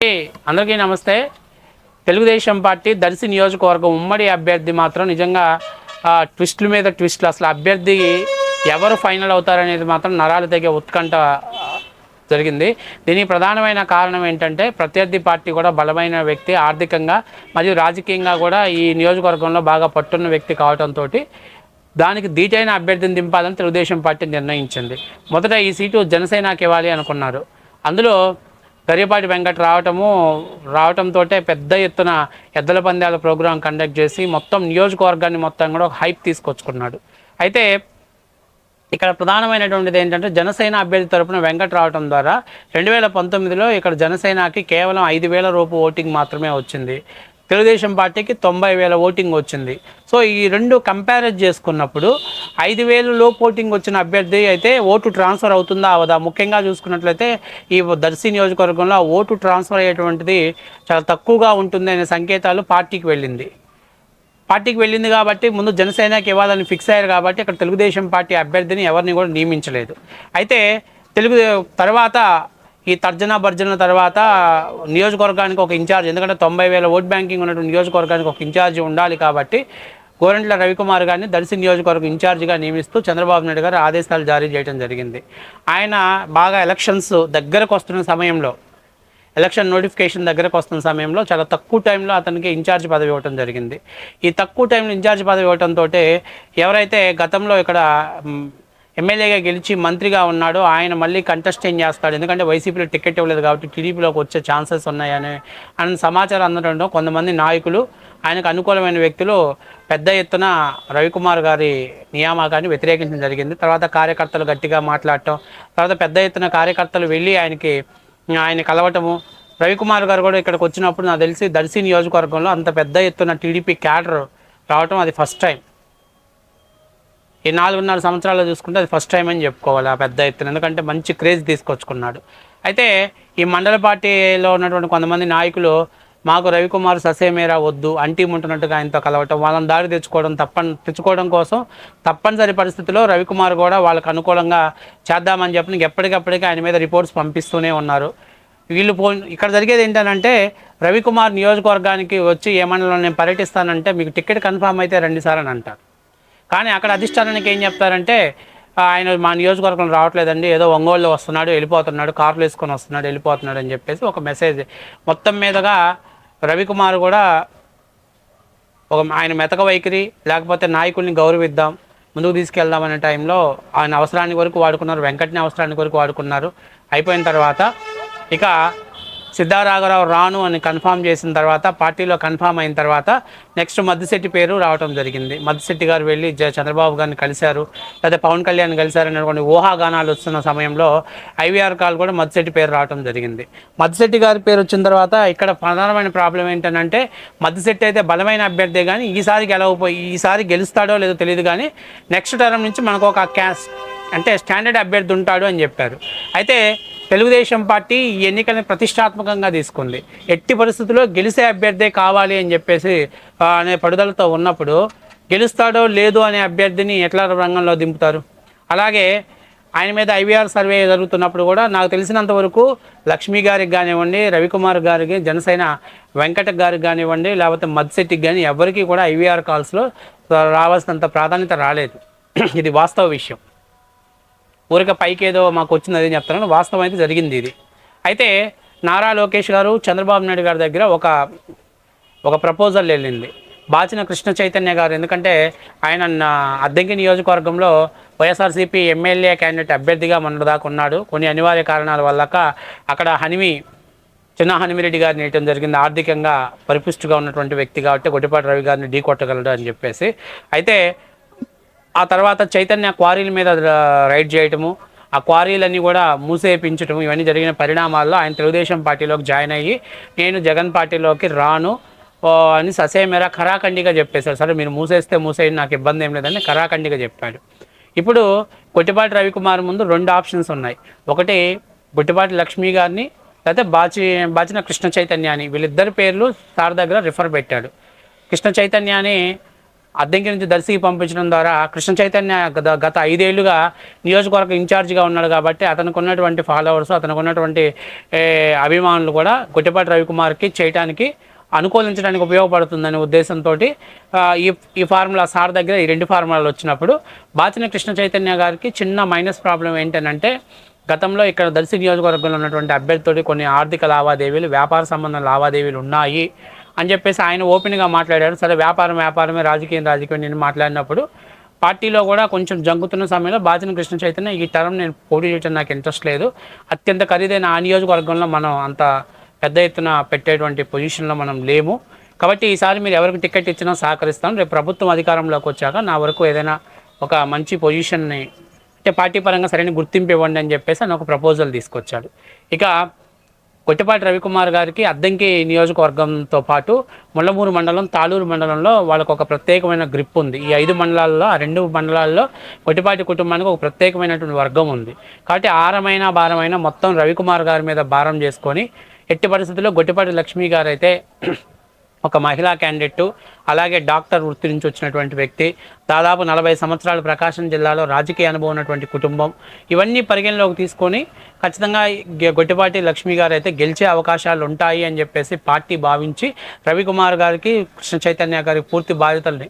అందరికీ నమస్తే. తెలుగుదేశం పార్టీ దర్శి నియోజకవర్గం ఉమ్మడి అభ్యర్థి మాత్రం నిజంగా ఆ, ట్విస్టుల మీద ట్విస్టులు. అసలు అభ్యర్థి ఎవరు ఫైనల్ అవుతారనేది మాత్రం నరాలు తెగే ఉత్కంఠ జరిగింది. దీనికి ప్రధానమైన కారణం ఏంటంటే ప్రత్యర్థి పార్టీ కూడా బలమైన వ్యక్తి ఆర్థికంగా మరియు రాజకీయంగా కూడా ఈ నియోజకవర్గంలో బాగా పట్టున్న వ్యక్తి కావడంతో దానికి దీటైన అభ్యర్థిని దింపాలని తెలుగుదేశం పార్టీ నిర్ణయించింది. మొదట ఈ సీటు జనసేనకి ఇవ్వాలి అనుకున్నారు. అందులో కరిపాటి వెంకట్ రావటము రావటంతో పెద్ద ఎత్తున ఎద్దల పందాల ప్రోగ్రాం కండక్ట్ చేసి మొత్తం నియోజకవర్గాన్ని మొత్తం కూడా ఒక హైప్ తీసుకొచ్చుకున్నాడు. అయితే ఇక్కడ ప్రధానమైనటువంటిది ఏంటంటే జనసేన అభ్యర్థి తరపున వెంకట్ రావటం ద్వారా రెండు వేల పంతొమ్మిదిలో ఇక్కడ జనసేనకి కేవలం ఐదు వేల రూపు ఓటింగ్ మాత్రమే వచ్చింది. తెలుగుదేశం పార్టీకి తొంభై వేల ఓటింగ్ వచ్చింది. సో ఈ రెండు కంపేర్ చేసుకున్నప్పుడు ఐదు వేలు లోపు ఓటింగ్ వచ్చిన అభ్యర్థి అయితే ఓటు ట్రాన్స్ఫర్ అవుతుందా అవదా? ముఖ్యంగా చూసుకున్నట్లయితే ఈ దర్శి నియోజకవర్గంలో ఓటు ట్రాన్స్ఫర్ అయ్యేటువంటిది చాలా తక్కువగా ఉంటుంది అనే సంకేతాలు పార్టీకి వెళ్ళింది. పార్టీకి వెళ్ళింది కాబట్టి ముందు జనసేనకి ఇవ్వాలని ఫిక్స్ అయ్యారు కాబట్టి అక్కడ తెలుగుదేశం పార్టీ అభ్యర్థిని ఎవరిని కూడా నియమించలేదు. అయితే తెలుగు తర్వాత ఈ తర్జన భర్జన తర్వాత నియోజకవర్గానికి ఒక ఇన్ఛార్జ్ ఎందుకంటే తొంభై వేల ఓట్ బ్యాంకింగ్ ఉన్నటువంటి నియోజకవర్గానికి ఒక ఇన్ఛార్జ్ ఉండాలి కాబట్టి గోరంట్ల రవికుమార్ గారిని దర్శి నియోజకవర్గం ఇన్ఛార్జిగా నియమిస్తూ చంద్రబాబు నాయుడు గారు ఆదేశాలు జారీ చేయడం జరిగింది. ఆయన బాగా ఎలక్షన్స్ దగ్గరకు వస్తున్న సమయంలో ఎలక్షన్ నోటిఫికేషన్ దగ్గరకు వస్తున్న సమయంలో చాలా తక్కువ టైంలో అతనికి ఇన్ఛార్జ్ పదవి ఇవ్వటం జరిగింది. ఈ తక్కువ టైంలో ఇన్ఛార్జ్ పదవి ఇవ్వటంతో ఎవరైతే గతంలో ఇక్కడ ఎమ్మెల్యేగా గెలిచి మంత్రిగా ఉన్నాడు. ఆయన మళ్ళీ కంటెస్టైన్ చేస్తాడు? ఎందుకంటే వైసీపీలో టికెట్ ఇవ్వలేదు కాబట్టి టీడీపీలోకి వచ్చే ఛాన్సెస్ ఉన్నాయని అని సమాచారం అందడంలో కొంతమంది నాయకులు ఆయనకు అనుకూలమైన వ్యక్తులు పెద్ద ఎత్తున రవికుమార్ గారి నియామకాన్ని వ్యతిరేకించడం జరిగింది. తర్వాత కార్యకర్తలు గట్టిగా మాట్లాడటం తర్వాత పెద్ద ఎత్తున కార్యకర్తలు వెళ్ళి ఆయనకి ఆయన కలవటము. రవికుమార్ గారు కూడా ఇక్కడికి వచ్చినప్పుడు నాకు తెలిసి దర్శి నియోజకవర్గంలో అంత పెద్ద ఎత్తున టీడీపీ క్యాడర్ రావటం అది ఫస్ట్ టైం ఈ నాలుగున్నర సంవత్సరాలు చూసుకుంటే అది ఫస్ట్ టైం అని చెప్పుకోవాలి ఆ పెద్ద ఎత్తున. ఎందుకంటే మంచి క్రేజ్ తీసుకొచ్చుకున్నాడు. అయితే ఈ మండల పార్టీలో ఉన్నటువంటి కొంతమంది నాయకులు మాకు రవికుమార్ ససేమేరా వద్దు అంటీ ఉంటున్నట్టుగా ఆయనతో కలవటం వాళ్ళని దారి తెచ్చుకోవడం తప్పని తెచ్చుకోవడం కోసం తప్పనిసరి పరిస్థితిలో రవికుమార్ కూడా వాళ్ళకు అనుకూలంగా చేద్దామని చెప్పి ఎప్పటికప్పటికీ ఆయన మీద రిపోర్ట్స్ పంపిస్తూనే ఉన్నారు. వీళ్ళు పో ఇక్కడ జరిగేది ఏంటంటే రవికుమార్ నియోజకవర్గానికి వచ్చి ఏ మండలం నేను పర్యటిస్తానంటే మీకు టికెట్ కన్ఫామ్ అయితే రండి సార్ అని అంటారు. కానీ అక్కడ అధిష్టానానికి ఏం చెప్తారంటే ఆయన మా నియోజకవర్గం రావట్లేదండి ఏదో ఒంగోలులో వస్తున్నాడు వెళ్ళిపోతున్నాడు కార్లు వేసుకొని వస్తున్నాడు వెళ్ళిపోతున్నాడు అని చెప్పేసి ఒక మెసేజ్ మొత్తం మీదుగా రవికుమార్ కూడా ఒక ఆయన మెతక వైఖరి లేకపోతే నాయకుల్ని గౌరవిద్దాం ముందుకు తీసుకెళ్దాం అనే టైంలో ఆయన అవసరానికి వరకు వాడుకున్నారు వెంకటని అవసరానికి వరకు వాడుకున్నారు. అయిపోయిన తర్వాత ఇక సిద్ధారాఘరావు రాను అని కన్ఫామ్ చేసిన తర్వాత పార్టీలో కన్ఫామ్ అయిన తర్వాత నెక్స్ట్ మద్దిశెట్టి పేరు రావడం జరిగింది. మద్దిశెట్టి గారు వెళ్ళి జ- చంద్రబాబు గారిని కలిశారు. లేదా పవన్ కళ్యాణ్ కలిశారు అనేటువంటి ఊహాగానాలు వస్తున్న సమయంలో ఐవీఆర్ కాల్ కూడా మద్దిశెట్టి పేరు రావడం జరిగింది. మద్దిశెట్టి గారి పేరు వచ్చిన తర్వాత ఇక్కడ ప్రధానమైన ప్రాబ్లం ఏంటంటే మద్దిశెట్టి అయితే బలమైన అభ్యర్థి కానీ ఈసారి గెలవపోయి ఈసారి గెలుస్తాడో లేదో తెలియదు కానీ నెక్స్ట్ టర్మ్ నుంచి మనకు ఒక క్యాస్ అంటే స్టాండర్డ్ అభ్యర్థి ఉంటాడు అని చెప్పారు. అయితే తెలుగుదేశం పార్టీ ఈ ఎన్నికలను ప్రతిష్టాత్మకంగా తీసుకుంది. ఎట్టి పరిస్థితుల్లో గెలిసే అభ్యర్థే కావాలి అని చెప్పేసి అనే పడుదలతో ఉన్నప్పుడు గెలుస్తాడో లేదో అనే అభ్యర్థిని ఎట్లా రంగంలో దింపుతారు? అలాగే ఆయన మీద ఐవీఆర్ సర్వే జరుగుతున్నప్పుడు కూడా నాకు తెలిసినంత వరకు లక్ష్మీ గారికి కానివ్వండి రవికుమార్ గారికి జనసేన వెంకట గారికి కానివ్వండి లేకపోతే మద్శెట్టికి కానీ ఎవరికి కూడా ఐవీఆర్ కాల్స్లో రావాల్సినంత ప్రాధాన్యత రాలేదు. ఇది వాస్తవ విషయం. ఊరిక పైకి ఏదో మాకు వచ్చింది అదే చెప్తున్నాను వాస్తవం అయితే జరిగింది ఇది. అయితే నారా లోకేష్ గారు చంద్రబాబు నాయుడు గారి దగ్గర ఒక ఒక ప్రపోజల్ వెళ్ళింది. బాచిన కృష్ణ చైతన్య గారు. ఎందుకంటే ఆయన అద్దెంకి నియోజకవర్గంలో వైఎస్ఆర్సీపీ ఎమ్మెల్యే క్యాండిడేట్ అభ్యర్థిగా మొన్నటిదాకా ఉన్నాడు. కొన్ని అనివార్య కారణాల వల్ల అక్కడ హనిమి చిన్న హనుమిరెడ్డి గారిని వేయటం జరిగింది. ఆర్థికంగా పరిపుష్టిగా ఉన్నటువంటి వ్యక్తి కాబట్టి గొడ్డిపాటి రవి గారిని ఢీ కొట్టగలడు అని చెప్పేసి. అయితే ఆ తర్వాత చైతన్య క్వారీల మీద రైడ్ చేయటము ఆ క్వారీలన్నీ కూడా మూసేపించటము ఇవన్నీ జరిగిన పరిణామాల్లో ఆయన తెలుగుదేశం పార్టీలోకి జాయిన్ అయ్యి నేను జగన్ పార్టీలోకి రాను ఓ అని ససేమేరా ఖరాఖండిగా చెప్పేశారు. సరే మీరు మూసేస్తే మూసేయండి నాకు ఇబ్బంది ఏం లేదని ఖరాఖండిగా చెప్పాడు. ఇప్పుడు కొట్టిపాటి రవికుమార్ ముందు రెండు ఆప్షన్స్ ఉన్నాయి. ఒకటి బుట్టిపాటి లక్ష్మి గారిని లేకపోతే బాచి బాచిన కృష్ణ చైతన్యాన్ని వీళ్ళిద్దరి పేర్లు సార్ దగ్గర రిఫర్ పెట్టాడు. కృష్ణ చైతన్యాని అద్దెంకి నుంచి దర్శికి పంపించడం ద్వారా కృష్ణ చైతన్య గత గత ఐదేళ్ళుగా నియోజకవర్గ ఇన్ఛార్జిగా ఉన్నాడు కాబట్టి అతనికి ఉన్నటువంటి ఫాలోవర్స్ అతనికి ఉన్నటువంటి అభిమానులు కూడా గుట్టిపాటి రవికుమార్కి చేయటానికి అనుకూలించడానికి ఉపయోగపడుతుందనే ఉద్దేశంతో ఈ ఈ ఫార్ములా సార్ దగ్గర ఈ రెండు ఫార్ములాలు వచ్చినప్పుడు బాచిన కృష్ణ చైతన్య గారికి చిన్న మైనస్ ప్రాబ్లం ఏంటంటే గతంలో ఇక్కడ దర్శి నియోజకవర్గంలో ఉన్నటువంటి అభ్యర్థితో కొన్ని ఆర్థిక లావాదేవీలు వ్యాపార సంబంధ లావాదేవీలు ఉన్నాయి. అని చెప్పేసి ఆయన ఓపెన్గా మాట్లాడారు. సరే వ్యాపారం వ్యాపారమే రాజకీయం రాజకీయం నేను మాట్లాడినప్పుడు పార్టీలో కూడా కొంచెం జంకుతున్న సమయంలో బాచిన కృష్ణ చైతన్య ఈ టర్మ్ నేను పోటీ చేయడం నాకు ఇంట్రెస్ట్ లేదు. అత్యంత ఖరీదైన ఆ నియోజకవర్గంలో మనం అంత పెద్ద ఎత్తున పెట్టేటువంటి పొజిషన్లో మనం లేము. కాబట్టి ఈసారి మీరు ఎవరికి టికెట్ ఇచ్చినా సహకరిస్తాం రేపు ప్రభుత్వం అధికారంలోకి వచ్చాక నా వరకు ఏదైనా ఒక మంచి పొజిషన్ని అంటే పార్టీ పరంగా సరైన గుర్తింపు ఇవ్వండి అని చెప్పేసి ఆయన ఒక ప్రపోజల్ తీసుకొచ్చాడు. ఇక కొట్టిపాటి రవికుమార్ గారికి అద్దంకి నియోజకవర్గంతో పాటు ముళ్ళమూరు మండలం తాళూరు మండలంలో వాళ్ళకు ఒక ప్రత్యేకమైన గ్రిప్ ఉంది. ఈ ఐదు మండలాల్లో ఆ రెండు మండలాల్లో కొట్టిపాటి కుటుంబానికి ఒక ప్రత్యేకమైనటువంటి వర్గం ఉంది. కాబట్టి ఆరమైన భారమైన మొత్తం రవికుమార్ గారి మీద భారం చేసుకొని ఎట్టి పరిస్థితుల్లో గొట్టిపాటి లక్ష్మి గారు అయితే ఒక మహిళా క్యాండిడేట్ అలాగే డాక్టర్ వృత్తి నుంచి వచ్చినటువంటి వ్యక్తి దాదాపు నలభై సంవత్సరాలు ప్రకాశం జిల్లాలో రాజకీయ అనుభవం ఉన్నటువంటి కుటుంబం. ఇవన్నీ పరిగణలోకి తీసుకొని ఖచ్చితంగా గె- గొట్టిపాటి లక్ష్మి గారు అయితే గెలిచే అవకాశాలు ఉంటాయి అని చెప్పేసి పార్టీ భావించి రవికుమార్ గారికి కృష్ణ చైతన్య గారికి పూర్తి బాధ్యతల్ని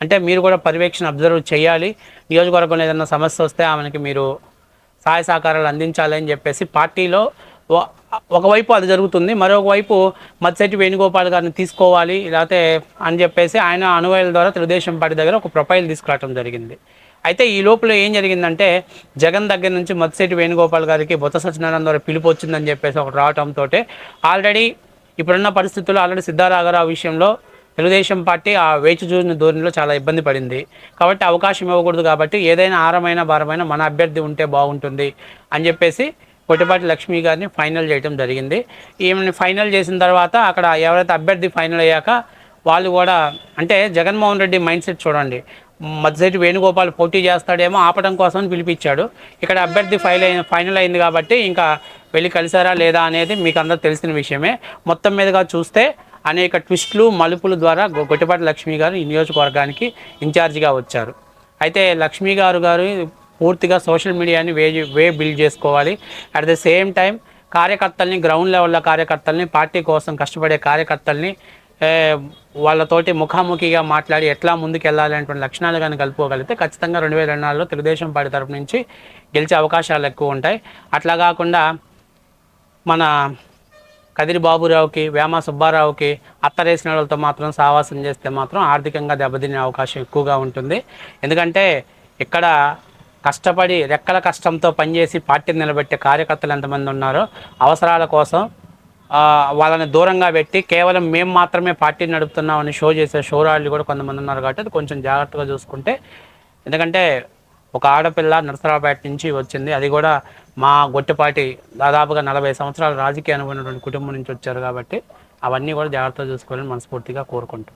అంటే మీరు కూడా పర్యవేక్షణ అబ్జర్వ్ చేయాలి. నియోజకవర్గంలో ఏదైనా సమస్య వస్తే ఆమెకి మీరు సహాయ సహకారాలు అందించాలి అని చెప్పేసి పార్టీలో ఒకవైపు అది జరుగుతుంది మరొకవైపు మత్సెట్టి వేణుగోపాల్ గారిని తీసుకోవాలి లేకపోతే అని చెప్పేసి ఆయన అనువయాల ద్వారా తెలుగుదేశం పార్టీ దగ్గర ఒక ప్రొఫైల్ తీసుకురావడం జరిగింది. అయితే ఈ లోపల ఏం జరిగిందంటే జగన్ దగ్గర నుంచి మత్సెట్టి వేణుగోపాల్ గారికి బొత్స సత్యనారాయణ ద్వారా పిలుపు వచ్చిందని చెప్పేసి ఒకటి రావడంతో ఆల్రెడీ ఇప్పుడున్న పరిస్థితుల్లో ఆల్రెడీ సిద్ధారాఘరావు విషయంలో తెలుగుదేశం పార్టీ ఆ వేచి చూసిన ధోరణిలో చాలా ఇబ్బంది పడింది. కాబట్టి అవకాశం ఇవ్వకూడదు కాబట్టి ఏదైనా ఆరమైన భారమైన మన అభ్యర్థి ఉంటే బాగుంటుంది అని చెప్పేసి కొట్టిపాటి లక్ష్మి గారిని ఫైనల్ చేయడం జరిగింది. ఈమెని ఫైనల్ చేసిన తర్వాత అక్కడ ఎవరైతే అభ్యర్థి ఫైనల్ అయ్యాక వాళ్ళు కూడా అంటే జగన్మోహన్ రెడ్డి మైండ్ సెట్ చూడండి. మధ్యసైటి వేణుగోపాల్ పోటీ చేస్తాడేమో ఆపడం కోసం పిలిపించాడు. ఇక్కడ అభ్యర్థి ఫైల్ అయిన ఫైనల్ అయింది కాబట్టి ఇంకా వెళ్ళి కలిసారా లేదా అనేది మీకు అందరూ తెలిసిన విషయమే. మొత్తం మీదుగా చూస్తే అనేక ట్విస్టులు మలుపుల ద్వారా గొట్టిపాటి లక్ష్మి గారు ఈ నియోజకవర్గానికి ఇన్ఛార్జిగా వచ్చారు. అయితే లక్ష్మి గారు గారు పూర్తిగా సోషల్ మీడియాని వే వే బిల్డ్ చేసుకోవాలి. అట్ ద సేమ్ టైం కార్యకర్తల్ని గ్రౌండ్ లెవెల్లో కార్యకర్తల్ని పార్టీ కోసం కష్టపడే కార్యకర్తల్ని వాళ్ళతోటి ముఖాముఖిగా మాట్లాడి ఎట్లా ముందుకు లక్షణాలు కానీ కలుపుకోగలిగితే ఖచ్చితంగా రెండు వేల నాలుగులో తెలుగుదేశం పార్టీ తరపు నుంచి గెలిచే అవకాశాలు ఎక్కువ ఉంటాయి. అట్లా కాకుండా మన కదిరి బాబురావుకి వేమ సుబ్బారావుకి అత్తరేసిన వాళ్ళతో మాత్రం సావాసం చేస్తే మాత్రం ఆర్థికంగా దెబ్బతినే అవకాశం ఎక్కువగా ఉంటుంది. ఎందుకంటే ఇక్కడ కష్టపడి రెక్కల కష్టంతో పనిచేసి పార్టీని నిలబెట్టే కార్యకర్తలు ఎంతమంది ఉన్నారో అవసరాల కోసం వాళ్ళని దూరంగా పెట్టి కేవలం మేము మాత్రమే పార్టీని నడుపుతున్నామని షో చేసే షోరాళ్ళు కూడా కొంతమంది ఉన్నారు కాబట్టి అది కొంచెం జాగ్రత్తగా చూసుకుంటే ఎందుకంటే ఒక ఆడపిల్ల నరసరావుపేట నుంచి వచ్చింది. అది కూడా మా గొట్టిపాటి దాదాపుగా నలభై సంవత్సరాల రాజకీయ అనుకున్నటువంటి కుటుంబం నుంచి వచ్చారు కాబట్టి అవన్నీ కూడా జాగ్రత్తగా చూసుకోవాలని మనస్ఫూర్తిగా కోరుకుంటాం